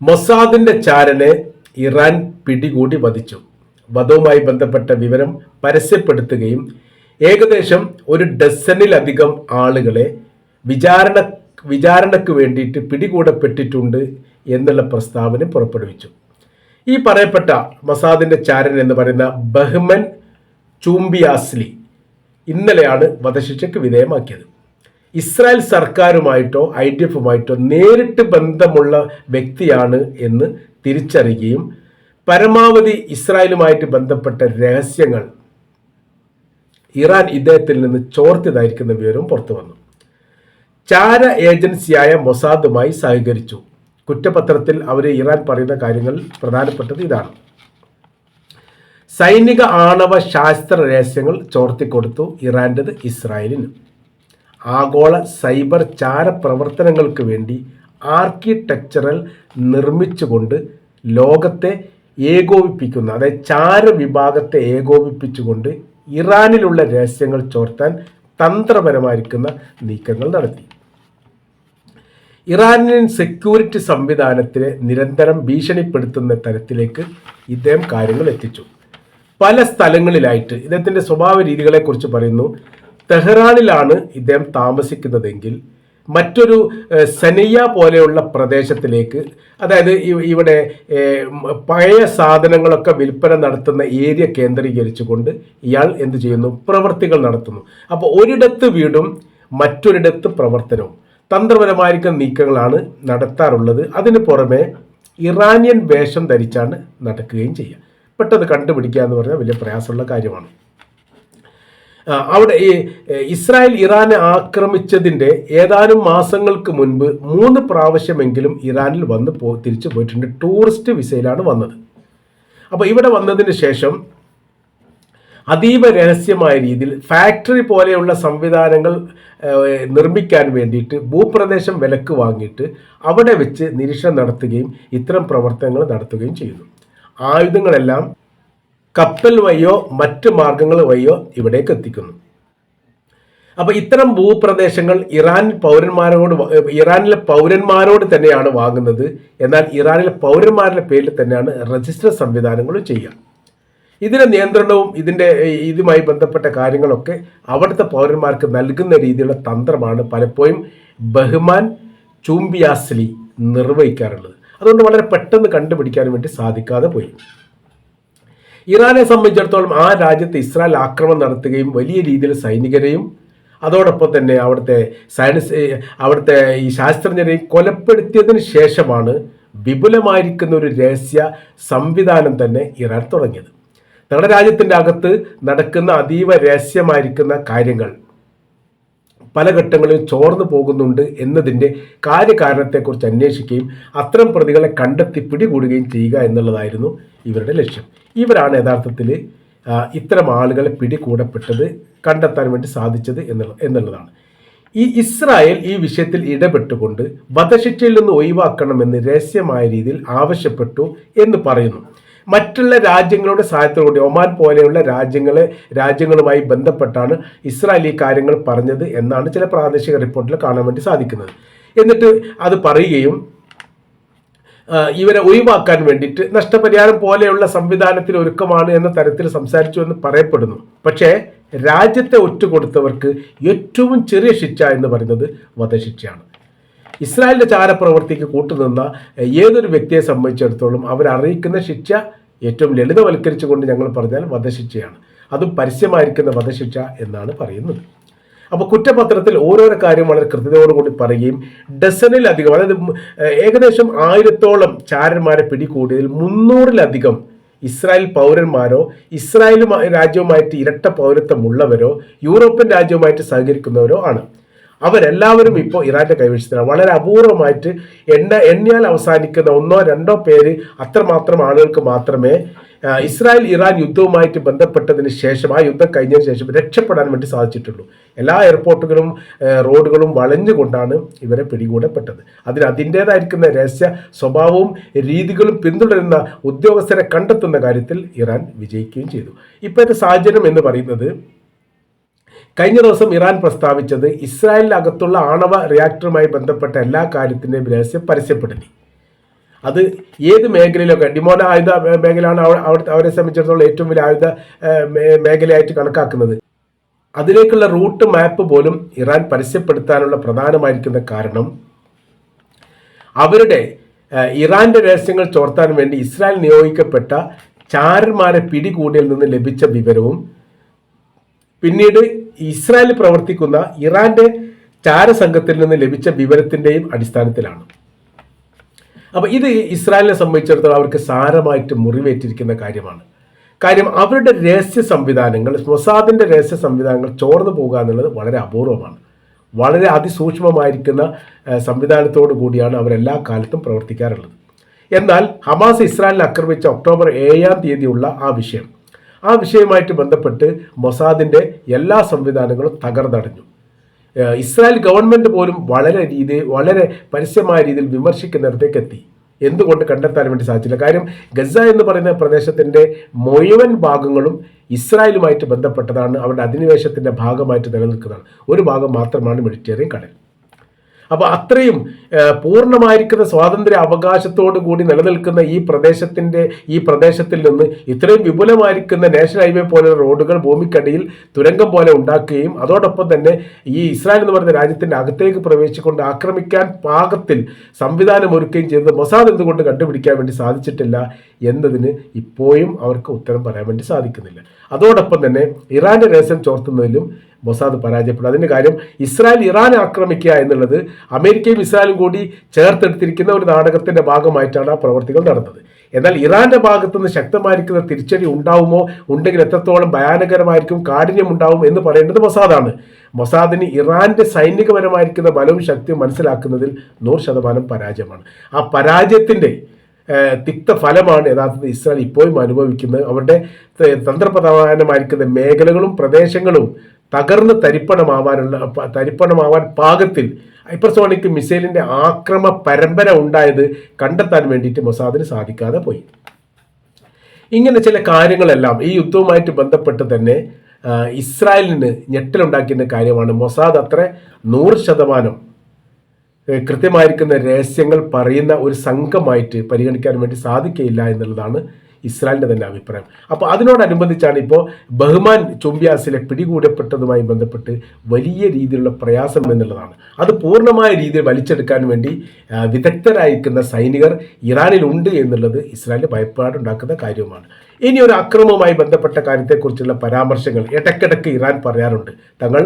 മൊസാദിന്റെ ചാരനെ Iran പിടികൂടി വധിച്ചു. വധവുമായി ബന്ധപ്പെട്ട വിവരം പരസ്യപ്പെടുത്തുകയും ഏകദേശം ഒരു ഡസനിലധികം ആളുകളെ വിചാരണ വിചാരണയ്ക്ക് വേണ്ടിയിട്ട് പിടികൂടപ്പെട്ടിട്ടുണ്ട് എന്നുള്ള പ്രസ്താവന പുറപ്പെടുവിച്ചു. ഈ പറയപ്പെട്ട മസാദിന്റെ ചാരൻ എന്ന് പറയുന്ന ബഹ്മൻ ചൂംബിയാസ്ലി ഇന്നലെയാണ് വധശിക്ഷയ്ക്ക് വിധേയമാക്കിയത്. ഇസ്രായേൽ സർക്കാരുമായിട്ടോ ഐ ഡി എഫുമായിട്ടോ നേരിട്ട് ബന്ധമുള്ള വ്യക്തിയാണ് എന്ന് തിരിച്ചറിയുകയും പരമാവധി ഇസ്രായേലുമായിട്ട് ബന്ധപ്പെട്ട രഹസ്യങ്ങൾ ഇറാൻ ഇദ്ദേഹത്തിൽ നിന്ന് ചോർത്തിയതായിരിക്കുന്ന വിവരവും പുറത്തു വന്നു. ചാര ഏജൻസിയായ മൊസാദുമായി സഹകരിച്ചു. കുറ്റപത്രത്തിൽ അവർ ഇറാൻ പറയുന്ന കാര്യങ്ങൾ പ്രധാനപ്പെട്ടത് ഇതാണ്. സൈനിക ആണവ ശാസ്ത്ര രഹസ്യങ്ങൾ ചോർത്തിക്കൊടുത്തു ഇറാന്റെത് ഇസ്രായേലിന്. ആഗോള സൈബർ ചാരപ്രവർത്തനങ്ങൾക്ക് വേണ്ടി ആർക്കിടെക്ചറൽ നിർമ്മിച്ചുകൊണ്ട് ലോകത്തെ ഏകോപിപ്പിക്കുന്ന അതായത് ചാര വിഭാഗത്തെ ഏകോപിപ്പിച്ചുകൊണ്ട് ഇറാനിലുള്ള രഹസ്യങ്ങൾ ചോർത്താൻ തന്ത്രപരമായിരിക്കുന്ന നീക്കങ്ങൾ നടത്തി. ഇറാനിയൻ സെക്യൂരിറ്റി സംവിധാനത്തിനെ നിരന്തരം ഭീഷണിപ്പെടുത്തുന്ന തരത്തിലേക്ക് ഇദ്ദേഹം കാര്യങ്ങൾ എത്തിച്ചു. പല സ്ഥലങ്ങളിലായിട്ട് ഇദ്ദേഹത്തിന്റെ സ്വഭാവ രീതികളെക്കുറിച്ച് പറയുന്നു. തെഹ്റാനിലാണ് ഇദ്ദേഹം താമസിക്കുന്നതെങ്കിൽ മറ്റൊരു സനിയ പോലെയുള്ള പ്രദേശത്തിലേക്ക് അതായത് ഇവിടെ പഴയ സാധനങ്ങളൊക്കെ വിൽപ്പന നടത്തുന്ന ഏരിയ കേന്ദ്രീകരിച്ചുകൊണ്ട് ഇയാൾ എന്ത് ചെയ്യുന്നു? പ്രവർത്തികൾ നടത്തുന്നു. അപ്പോൾ ഒരിടത്ത് വീടും മറ്റൊരിടത്ത് പ്രവർത്തനവും. തന്ത്രപരമായിരിക്കുന്ന നീക്കങ്ങളാണ് നടത്താറുള്ളത്. അതിന് പുറമെ ഇറാനിയൻ വേഷം ധരിച്ചാണ് നടക്കുകയും ചെയ്യുക. പെട്ടെന്ന് കണ്ടുപിടിക്കുക എന്ന് പറഞ്ഞാൽ വലിയ പ്രയാസമുള്ള കാര്യമാണ്. അവിടെ ഈ ഇസ്രായേൽ ഇറാനെ ആക്രമിച്ചതിന്റെ ഏതാനും മാസങ്ങൾക്ക് മുൻപ് മൂന്ന് പ്രാവശ്യമെങ്കിലും ഇറാനിൽ വന്ന് പോ തിരിച്ചു പോയിട്ടുണ്ട്. ടൂറിസ്റ്റ് വിസയിലാണ് വന്നത്. അപ്പോൾ ഇവിടെ വന്നതിന് ശേഷം അതീവ രഹസ്യമായ രീതിയിൽ ഫാക്ടറി പോലെയുള്ള സംവിധാനങ്ങൾ നിർമ്മിക്കാൻ വേണ്ടിയിട്ട് ഭൂപ്രദേശം വിലക്ക് വാങ്ങിയിട്ട് അവിടെ വെച്ച് നിരീക്ഷണം നടത്തുകയും ഇത്തരം പ്രവർത്തനങ്ങൾ നടത്തുകയും ചെയ്യുന്നു. ആയുധങ്ങളെല്ലാം കപ്പൽ വഴിയോ മറ്റ് മാർഗങ്ങൾ വഴിയോ ഇവിടേക്ക് എത്തിക്കുന്നു. അപ്പൊ ഇത്തരം ഭൂപ്രദേശങ്ങൾ ഇറാൻ പൗരന്മാരോട് ഇറാനിലെ പൗരന്മാരോട് തന്നെയാണ് വാങ്ങുന്നത്. എന്നാൽ ഇറാനിലെ പൗരന്മാരുടെ പേരിൽ തന്നെയാണ് രജിസ്റ്റർ സംവിധാനങ്ങൾ ചെയ്യുക. ഇതിന്റെ നിയന്ത്രണവും ഇതിന്റെ ഇതുമായി ബന്ധപ്പെട്ട കാര്യങ്ങളൊക്കെ അവിടുത്തെ പൗരന്മാർക്ക് നൽകുന്ന രീതിയിലുള്ള തന്ത്രമാണ് പലപ്പോഴും ബഹ്മാൻ ചൂമ്പിയാസ്ലി നിർവഹിക്കാറുള്ളത്. അതുകൊണ്ട് വളരെ പെട്ടെന്ന് കണ്ടുപിടിക്കാൻ വേണ്ടി സാധിക്കാതെ പോയി. ഇറാനെ സംബന്ധിച്ചിടത്തോളം ആ രാജ്യത്ത് ഇസ്രായേൽ ആക്രമണം നടത്തുകയും വലിയ രീതിയിൽ സൈനികരെയും അതോടൊപ്പം തന്നെ അവിടുത്തെ സയൻസ് അവിടുത്തെ ഈ ശാസ്ത്രജ്ഞരെയും കൊലപ്പെടുത്തിയതിന് ശേഷമാണ് വിപുലമായിരിക്കുന്ന ഒരു രഹസ്യ സംവിധാനം തന്നെ ഇറാൻ തുടങ്ങിയത്. തങ്ങളുടെ രാജ്യത്തിന്റെ അകത്ത് നടക്കുന്ന അതീവ രഹസ്യമായിരിക്കുന്ന കാര്യങ്ങൾ പല ഘട്ടങ്ങളിലും ചോർന്നു പോകുന്നുണ്ട് എന്നതിന്റെ കാര്യകാരണത്തെക്കുറിച്ച് അന്വേഷിക്കുകയും അത്തരം പ്രതികളെ കണ്ടെത്തി പിടികൂടുകയും ചെയ്യുക എന്നുള്ളതായിരുന്നു ഇവരുടെ ലക്ഷ്യം. ഇവരാണ് യഥാർത്ഥത്തിൽ ഇത്തരം ആളുകളെ പിടികൂടപ്പെട്ടത് കണ്ടെത്താൻ വേണ്ടി സാധിച്ചത് എന്നുള്ള എന്നുള്ളതാണ്. ഈ ഇസ്രായേൽ ഈ വിഷയത്തിൽ ഇടപെട്ടുകൊണ്ട് വധശിക്ഷയിൽ നിന്ന് ഒഴിവാക്കണമെന്ന് രഹസ്യമായ രീതിയിൽ ആവശ്യപ്പെട്ടു എന്ന് പറയുന്നു. മറ്റുള്ള രാജ്യങ്ങളുടെ സഹായത്തോടുകൂടി ഒമാൻ പോലെയുള്ള രാജ്യങ്ങളെ രാജ്യങ്ങളുമായി ബന്ധപ്പെട്ടാണ് ഇസ്രായേൽ ഈ കാര്യങ്ങൾ പറഞ്ഞത് എന്നാണ് ചില പ്രാദേശിക റിപ്പോർട്ടിൽ കാണാൻ വേണ്ടി സാധിക്കുന്നത്. എന്നിട്ട് അത് പറയുകയും ഇവരെ ഒഴിവാക്കാൻ വേണ്ടിയിട്ട് നഷ്ടപരിഹാരം പോലെയുള്ള സംവിധാനത്തിന് ഒരുക്കമാണ് എന്ന തരത്തിൽ സംസാരിച്ചു എന്ന് പറയപ്പെടുന്നു. പക്ഷേ രാജ്യത്തെ ഒറ്റുകൊടുത്തവർക്ക് ഏറ്റവും ചെറിയ ശിക്ഷ എന്ന് പറയുന്നത് വധശിക്ഷയാണ്. ഇസ്രായേലിന്റെ ചാരപ്രവർത്തിക്ക് കൂട്ടുനിന്ന ഏതൊരു വ്യക്തിയെ സംബന്ധിച്ചിടത്തോളം അവരറിയിക്കുന്ന ശിക്ഷ ഏറ്റവും ലളിതവൽക്കരിച്ചുകൊണ്ട് ഞങ്ങൾ പറഞ്ഞാൽ വധശിക്ഷയാണ്. അതും പരസ്യമായിരിക്കുന്ന വധശിക്ഷ എന്നാണ് പറയുന്നത്. അപ്പോൾ കുറ്റപത്രത്തിൽ ഓരോരോ കാര്യം വളരെ കൃത്യതയോടുകൂടി പറയുകയും ഡസനിലധികം അതായത് ഏകദേശം ആയിരത്തോളം ചാരന്മാരെ പിടികൂടിയതിൽ മുന്നൂറിലധികം ഇസ്രായേൽ പൗരന്മാരോ ഇസ്രായേൽ രാജ്യവുമായിട്ട് ഇരട്ട പൗരത്വമുള്ളവരോ യൂറോപ്യൻ രാജ്യവുമായിട്ട് സഹകരിക്കുന്നവരോ ആണ്. അവരെല്ലാവരും ഇപ്പോൾ ഇറാന്റെ കൈവശത്തിലാണ്. വളരെ അപൂർവമായിട്ട് എണ്ണ എണ്ണിയാൽ അവസാനിക്കുന്ന ഒന്നോ രണ്ടോ പേര് അത്രമാത്രം ആളുകൾക്ക് മാത്രമേ ഇസ്രായേൽ ഇറാൻ യുദ്ധവുമായിട്ട് ബന്ധപ്പെട്ടതിന് ശേഷം ആ യുദ്ധം കഴിഞ്ഞതിന് ശേഷം രക്ഷപ്പെടാൻ വേണ്ടി സാധിച്ചിട്ടുള്ളൂ. എല്ലാ എയർപോർട്ടുകളും റോഡുകളും വളഞ്ഞുകൊണ്ടാണ് ഇവരെ പിടികൂടപ്പെട്ടത്. അതിന് അതിന്റേതായിരിക്കുന്ന രഹസ്യ സ്വഭാവവും രീതികളും പിന്തുടരുന്ന ഉദ്യോഗസ്ഥരെ കണ്ടെത്തുന്ന കാര്യത്തിൽ ഇറാൻ വിജയിക്കുകയും ചെയ്തു. ഇപ്പോഴത്തെ സാഹചര്യം എന്ന് പറയുന്നത് കഴിഞ്ഞ ദിവസം ഇറാൻ പ്രസ്താവിച്ചത് ഇസ്രായേലിനകത്തുള്ള ആണവ റിയാക്ടറുമായി ബന്ധപ്പെട്ട എല്ലാ കാര്യത്തിന്റെയും രഹസ്യം പരസ്യപ്പെടുത്തി. അത് ഏത് മേഖലയിലൊക്കെ? ഡിമോന ആയുധ മേഖലയാണ് അവ- അവിടുത്തെ അവരെ സംബന്ധിച്ചിടത്തോളം ഏറ്റവും വലിയ ആയുധ മേഖലയായിട്ട് കണക്കാക്കുന്നത്. അതിലേക്കുള്ള റൂട്ട് മാപ്പ് പോലും ഇറാൻ പരസ്യപ്പെടുത്താനുള്ള പ്രധാനമായിരിക്കുന്ന കാരണം അവരുടെ ഇറാന്റെ രഹസ്യങ്ങൾ ചോർത്താൻ വേണ്ടി ഇസ്രായേൽ നിയോഗിക്കപ്പെട്ട ചാരന്മാരെ പിടികൂടിയിൽ നിന്ന് ലഭിച്ച വിവരവും പിന്നീട് ഇസ്രായേൽ പ്രവർത്തിക്കുന്ന ഇറാന്റെ ചാരസംഘത്തിൽ നിന്ന് ലഭിച്ച വിവരത്തിന്റെയും അടിസ്ഥാനത്തിലാണ്. അപ്പൊ ഇത് ഇസ്രായേലിനെ സംബന്ധിച്ചിടത്തോളം അവർക്ക് സാരമായിട്ട് മുറിവേറ്റിരിക്കുന്ന കാര്യമാണ്. കാര്യം അവരുടെ രഹസ്യ സംവിധാനങ്ങൾ മൊസാദിന്റെ രഹസ്യ സംവിധാനങ്ങൾ ചോർന്നു പോകുക എന്നുള്ളത് വളരെ അപൂർവമാണ്. വളരെ അതിസൂക്ഷ്മമായിരിക്കുന്ന സംവിധാനത്തോടു കൂടിയാണ് അവരെല്ലാ കാലത്തും പ്രവർത്തിക്കാറുള്ളത്. എന്നാൽ ഹമാസ് ഇസ്രായേലിനെ ആക്രമിച്ച ഒക്ടോബർ ഏഴാം തീയതിയുള്ള ആ വിഷയം ആ വിഷയവുമായിട്ട് ബന്ധപ്പെട്ട് മൊസാദിന്റെ എല്ലാ സംവിധാനങ്ങളും തകർന്നടഞ്ഞു. ഇസ്രായേൽ ഗവൺമെന്റ് പോലും വളരെ രീതി വളരെ പരസ്യമായ രീതിയിൽ വിമർശിക്കുന്നിടത്തേക്ക് എത്തി. എന്തുകൊണ്ട് കണ്ടെത്താൻ വേണ്ടി സാധിച്ചില്ല? കാര്യം ഗസ എന്ന് പറയുന്ന പ്രദേശത്തിന്റെ മുഴുവൻ ഭാഗങ്ങളും ഇസ്രായേലുമായിട്ട് ബന്ധപ്പെട്ടതാണ്. അവരുടെ അധിനിവേശത്തിന്റെ ഭാഗമായിട്ട് നിലനിൽക്കുന്നതാണ്. ഒരു ഭാഗം മാത്രമാണ് മെഡിറ്റേറിയൻ കടൽ. അപ്പോൾ അത്രയും പൂർണമായിരിക്കുന്ന സ്വാതന്ത്ര്യ അവകാശത്തോടു കൂടി നിലനിൽക്കുന്ന ഈ പ്രദേശത്തിന്റെ ഈ പ്രദേശത്തിൽ നിന്ന് ഇത്രയും വിപുലമായിരിക്കുന്ന നാഷണൽ ഹൈവേ പോലെയുള്ള റോഡുകൾ ഭൂമിക്കടിയിൽ തുരങ്കം പോലെ ഉണ്ടാക്കുകയും അതോടൊപ്പം തന്നെ ഈ ഇസ്രായേൽ എന്ന് പറയുന്ന രാജ്യത്തിന്റെ അകത്തേക്ക് പ്രവേശിച്ചുകൊണ്ട് ആക്രമിക്കാൻ പാകത്തിൽ സംവിധാനം ഒരുക്കുകയും ചെയ്തത് മൊസാദ് എന്തുകൊണ്ട് കണ്ടുപിടിക്കാൻ വേണ്ടി സാധിച്ചിട്ടില്ല എന്നതിന് ഇപ്പോഴും അവർക്ക് ഉത്തരം പറയാൻ വേണ്ടി സാധിക്കുന്നില്ല. അതോടൊപ്പം തന്നെ ഇറാന്റെ രഹസ്യം ചോർത്തുന്നതിലും മൊസാദ് പരാജയപ്പെടും അതിന്റെ കാര്യം ഇസ്രായേൽ ഇറാനെ ആക്രമിക്കുക എന്നുള്ളത് അമേരിക്കയും ഇസ്രായേലും കൂടി ചേർത്തെടുത്തിരിക്കുന്ന ഒരു നാടകത്തിന്റെ ഭാഗമായിട്ടാണ് ആ പ്രവർത്തികൾ നടന്നത്. എന്നാൽ ഇറാന്റെ ഭാഗത്തുനിന്ന് ശക്തമായിരിക്കുന്ന തിരിച്ചടി ഉണ്ടാവുമോ? ഉണ്ടെങ്കിൽ എത്രത്തോളം ഭയാനകരമായിരിക്കും? കാഠിന്യം ഉണ്ടാവും എന്ന് പറയേണ്ടത് മൊസാദാണ്. മൊസാദിന് ഇറാന്റെ സൈനികപരമായിരിക്കുന്ന ബലവും ശക്തിയും മനസ്സിലാക്കുന്നതിൽ നൂറ് ശതമാനം പരാജയമാണ്. ആ പരാജയത്തിന്റെ തിക്ത ഫലമാണ് യഥാർത്ഥത്തിൽ ഇസ്രായേൽ ഇപ്പോഴും അനുഭവിക്കുന്നത്. അവരുടെ തന്ത്രപ്രധാനമായിരിക്കുന്ന മേഖലകളും പ്രദേശങ്ങളും തകർന്ന് തരിപ്പണമാവാനുള്ള തരിപ്പണമാവാൻ പാകത്തിൽ ഹൈപ്പർസോണിക് മിസൈലിന്റെ ആക്രമ പരമ്പര ഉണ്ടായത് കണ്ടെത്താൻ വേണ്ടിയിട്ട് മൊസാദിന് സാധിക്കാതെ പോയി. ഇങ്ങനെ ചില കാര്യങ്ങളെല്ലാം ഈ യുദ്ധവുമായിട്ട് ബന്ധപ്പെട്ട് തന്നെ ഇസ്രായേലിന് ഞെട്ടലുണ്ടാക്കിയ കാര്യമാണ്. മൊസാദ് അത്ര നൂറ് ശതമാനം കൃത്യമായിരിക്കുന്ന രഹസ്യങ്ങൾ പറയുന്ന ഒരു സംഘമായിട്ട് പരിഗണിക്കാൻ വേണ്ടി സാധിക്കയില്ല എന്നുള്ളതാണ് ഇസ്രായേലിന്റെ തന്നെ അഭിപ്രായം. അപ്പോൾ അതിനോടനുബന്ധിച്ചാണ് ഇപ്പോൾ ബഹ്മാൻ ചൊമ്പ്യാസിലെ പിടികൂടപ്പെട്ടതുമായി ബന്ധപ്പെട്ട് വലിയ രീതിയിലുള്ള പ്രയാസം എന്നുള്ളതാണ്. അത് പൂർണമായ രീതിയിൽ വലിച്ചെടുക്കാൻ വേണ്ടി വിദഗ്ധരായിരിക്കുന്ന സൈനികർ ഇറാനിലുണ്ട് എന്നുള്ളത് ഇസ്രായേലിന് ഭയപ്പാടുണ്ടാക്കുന്ന കാര്യവുമാണ്. ഇനി ഒരു അക്രമവുമായി ബന്ധപ്പെട്ട കാര്യത്തെക്കുറിച്ചുള്ള പരാമർശങ്ങൾ ഇടയ്ക്കിടയ്ക്ക് ഇറാൻ പറയാറുണ്ട്. തങ്ങൾ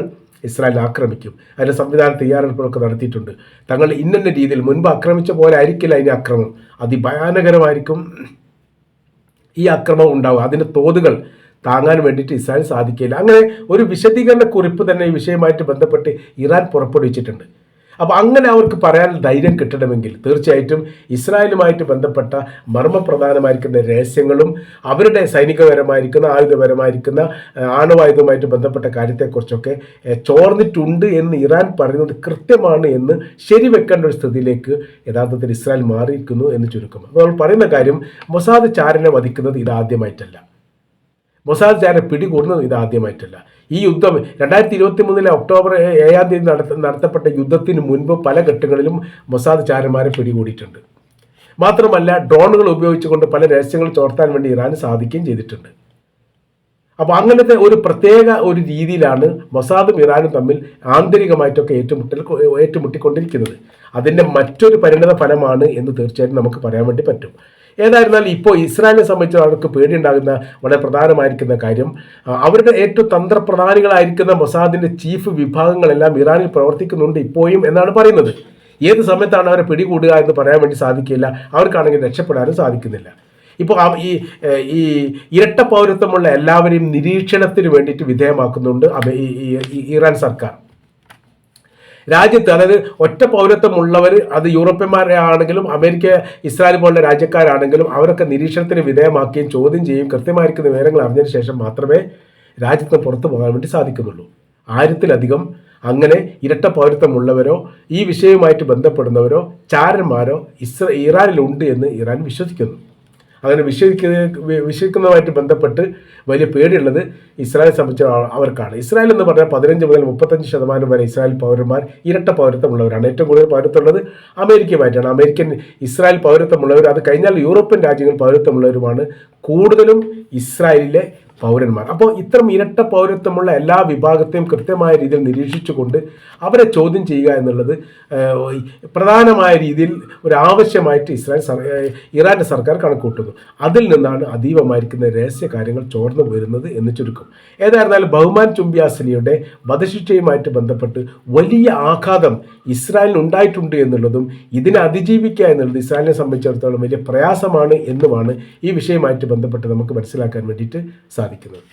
ഇസ്രായേൽ ആക്രമിക്കും. അതിന്റെ സംവിധാന തയ്യാറെടുപ്പുകളൊക്കെ നടത്തിയിട്ടുണ്ട്. തങ്ങൾ ഇന്ന രീതിയിൽ മുൻപ് ആക്രമിച്ച പോലെ ആയിരിക്കില്ല ഇനി ആക്രമണം അതിഭയാനകരമായിരിക്കും. ഈ ആക്രമണം ഉണ്ടാവുക. അതിന്റെ തോതുകൾ താങ്ങാൻ വേണ്ടിയിട്ട് ഇസ്രായേൽ സാധിക്കില്ല അങ്ങനെ ഒരു വിശദീകരണ കുറിപ്പ് തന്നെ ഈ വിഷയമായിട്ട് ബന്ധപ്പെട്ട് ഇറാൻ പുറപ്പെടുവിച്ചിട്ടുണ്ട്. അപ്പോൾ അങ്ങനെ അവർക്ക് പറയാൻ ധൈര്യം കിട്ടണമെങ്കിൽ തീർച്ചയായിട്ടും ഇസ്രായേലുമായിട്ട് ബന്ധപ്പെട്ട മർമ്മപ്രധാനമായിരിക്കുന്ന രഹസ്യങ്ങളും അവരുടെ സൈനികപരമായിരിക്കുന്ന ആയുധപരമായിരിക്കുന്ന ആണവായുധവുമായിട്ട് ബന്ധപ്പെട്ട കാര്യത്തെക്കുറിച്ചൊക്കെ ചോർന്നിട്ടുണ്ട് എന്ന് ഇറാൻ പറയുന്നത് കൃത്യമാണ് എന്ന് ശരിവെക്കേണ്ട ഒരു സ്ഥിതിയിലേക്ക് യഥാർത്ഥത്തിൽ ഇസ്രായേൽ മാറിയിരിക്കുന്നു എന്ന് ചുരുക്കം. അപ്പോൾ പറയുന്ന കാര്യം മൊസാദ് ചാരനെ വധിക്കുന്നത് ഇതാദ്യമായിട്ടല്ല മൊസാദ് ചാരനെ പിടികൂടുന്നത് ഇതാദ്യമായിട്ടല്ല. ഈ യുദ്ധം രണ്ടായിരത്തി ഇരുപത്തി മൂന്നിലെ ഒക്ടോബർ ഏഴാം തീയതി നടത്ത നടത്തപ്പെട്ട യുദ്ധത്തിന് മുൻപ് പല ഘട്ടങ്ങളിലും മൊസാദ് ചാരന്മാരെ പിടികൂടിയിട്ടുണ്ട്. മാത്രമല്ല ഡ്രോണുകൾ ഉപയോഗിച്ചുകൊണ്ട് പല രഹസ്യങ്ങൾ ചോർത്താൻ വേണ്ടി ഇറാന് സാധിക്കുകയും ചെയ്തിട്ടുണ്ട്. അപ്പോൾ അങ്ങനത്തെ ഒരു പ്രത്യേക ഒരു രീതിയിലാണ് മൊസാദും ഇറാനും തമ്മിൽ ആന്തരികമായിട്ടൊക്കെ ഏറ്റുമുട്ടൽ ഏറ്റുമുട്ടിക്കൊണ്ടിരിക്കുന്നത്. അതിന്റെ മറ്റൊരു പരിണിത ഫലമാണ് എന്ന് തീർച്ചയായിട്ടും നമുക്ക് പറയാൻ വേണ്ടി പറ്റും. ഏതായിരുന്നാലും ഇപ്പോൾ ഇസ്രായേലിനെ സംബന്ധിച്ച് അവർക്ക് പേടിയുണ്ടാകുന്ന വളരെ പ്രധാനമായിരിക്കുന്ന കാര്യം അവരുടെ ഏറ്റവും തന്ത്രപ്രധാനികളായിരിക്കുന്ന മൊസാദിന്റെ ചീഫ് വിഭാഗങ്ങളെല്ലാം ഇറാനിൽ പ്രവർത്തിക്കുന്നുണ്ട് ഇപ്പോഴും എന്നാണ് പറയുന്നത്. ഏത് സമയത്താണ് അവരെ പിടികൂടുക എന്ന് പറയാൻ വേണ്ടി സാധിക്കില്ല അവർക്കാണെങ്കിൽ രക്ഷപ്പെടാനും സാധിക്കുന്നില്ല. ഇപ്പോൾ ഈ ഈ ഇരട്ട പൗരത്വമുള്ള എല്ലാവരെയും നിരീക്ഷണത്തിന് വേണ്ടിയിട്ട് വിധേയമാക്കുന്നുണ്ട് ഇറാൻ സർക്കാർ. രാജ്യത്ത് അതായത് ഒറ്റ പൗരത്വമുള്ളവർ അത് യൂറോപ്യന്മാരെ ആണെങ്കിലും അമേരിക്ക ഇസ്രായേൽ പോലുള്ള രാജ്യക്കാരാണെങ്കിലും അവരൊക്കെ നിരീക്ഷണത്തിന് വിധേയമാക്കുകയും ചോദ്യം ചെയ്യും കൃത്യമായിരിക്കുന്ന വിവരങ്ങൾ അറിഞ്ഞതിന് ശേഷം മാത്രമേ രാജ്യത്ത് പുറത്തു പോകാൻ വേണ്ടി സാധിക്കുന്നുള്ളൂ. ആയിരത്തിലധികം അങ്ങനെ ഇരട്ട പൗരത്വമുള്ളവരോ ഈ വിഷയവുമായിട്ട് ബന്ധപ്പെടുന്നവരോ ചാരന്മാരോ ഇസ്ര ഇറാനിലുണ്ട് എന്ന് ഇറാൻ വിശ്വസിക്കുന്നു. അങ്ങനെ വിശ്വസിക്കുന്ന വിശ്വസിക്കുന്നതുമായിട്ട് ബന്ധപ്പെട്ട് വലിയ പേടിയുള്ളത് ഇസ്രായേൽ സംബന്ധിച്ച അവർക്കാണ്. ഇസ്രായേൽ എന്ന് പറഞ്ഞാൽ പതിനഞ്ച് മുതൽ മുപ്പത്തഞ്ച് ശതമാനം വരെ ഇസ്രായേൽ പൗരന്മാർ ഇരട്ട പൗരത്വമുള്ളവരാണ്. ഏറ്റവും കൂടുതൽ പൗരത്വമുള്ളത് അമേരിക്കയുമായിട്ടാണ്. അമേരിക്കൻ ഇസ്രായേൽ പൗരത്വമുള്ളവർ അത് കഴിഞ്ഞാൽ യൂറോപ്യൻ രാജ്യങ്ങൾ പൗരത്വമുള്ളവരുമാണ്. കൂടുതലും ഇസ്രായേലിലെ പൗരന്മാർ. അപ്പോൾ ഇത്തരം ഇരട്ട പൗരത്വമുള്ള എല്ലാ വിഭാഗത്തെയും കൃത്യമായ രീതിയിൽ നിരീക്ഷിച്ചുകൊണ്ട് അവരെ ചോദ്യം ചെയ്യുക എന്നുള്ളത് പ്രധാനമായ രീതിയിൽ ഒരു ആവശ്യമായിട്ട് ഇസ്രായേൽ ഇറാന്റെ സർക്കാർ കണക്കൂട്ടുന്നു. അതിൽ നിന്നാണ് അതീവമായിരിക്കുന്ന രഹസ്യ കാര്യങ്ങൾ ചോർന്നു വരുന്നത് എന്ന് ചുരുക്കം. ഏതായിരുന്നാലും ബഹുമാൻ ചുംബിയാസിനിയുടെ വധശിക്ഷയുമായിട്ട് ബന്ധപ്പെട്ട് വലിയ ആഘാതം ഇസ്രായേലിന് ഉണ്ടായിട്ടുണ്ട് എന്നുള്ളതും ഇതിനെ അതിജീവിക്കുക എന്നുള്ളത് ഇസ്രായേലിനെ സംബന്ധിച്ചിടത്തോളം വലിയ പ്രയാസമാണ് എന്നുമാണ് ഈ വിഷയമായിട്ട് ബന്ധപ്പെട്ട് നമുക്ക് മനസ്സിലാക്കാൻ വേണ്ടിയിട്ട് സാധിക്കുന്നത്